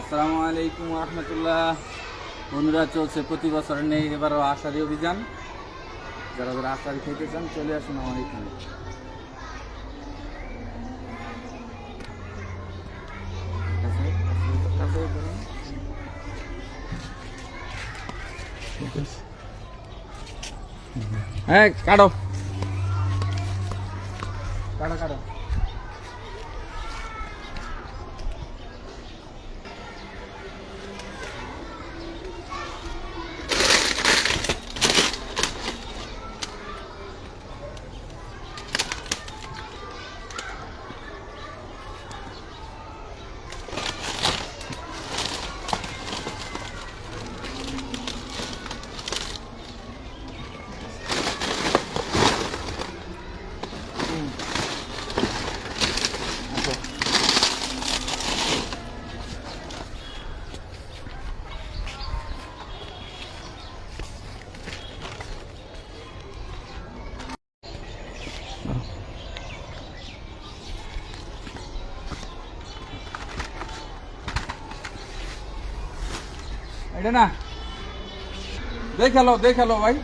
আসসালামু আলাইকুম রহমতুল্লাহ বন্ধুরা, চলছে প্রতি বছর নেই এবারও আষাঢ়ি অভিযান। যারা যারা আষাঢ়ি খেতে চান, চলে আসুন আমার এখানে। হ্যাঁ কাটো। কাটো কাটো। এটা না। দেখাল দেখাল ভাই।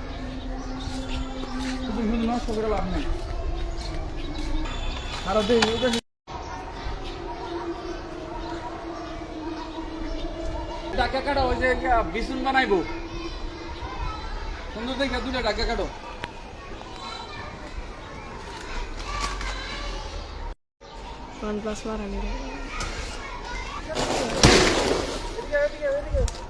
শুধু শুধু নষ্ট করে লাভ নেই। আরও দেখি ডাকা কাটো ওই যে বিছুন বানাইবো। সুন্দর দেখে দুটা ডাকা কাটো। ওয়ান প্লাস হ্যাঁ তোমার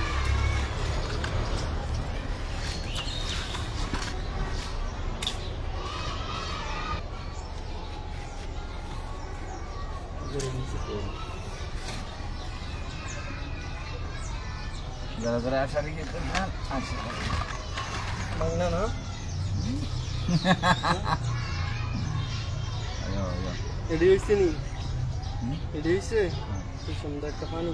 যারা যারা আসার ক্ষেত্রে না আসে। বাংলা না? আচ্ছা, আচ্ছা। এডি হইছে নি? হ্যাঁ। কাহানি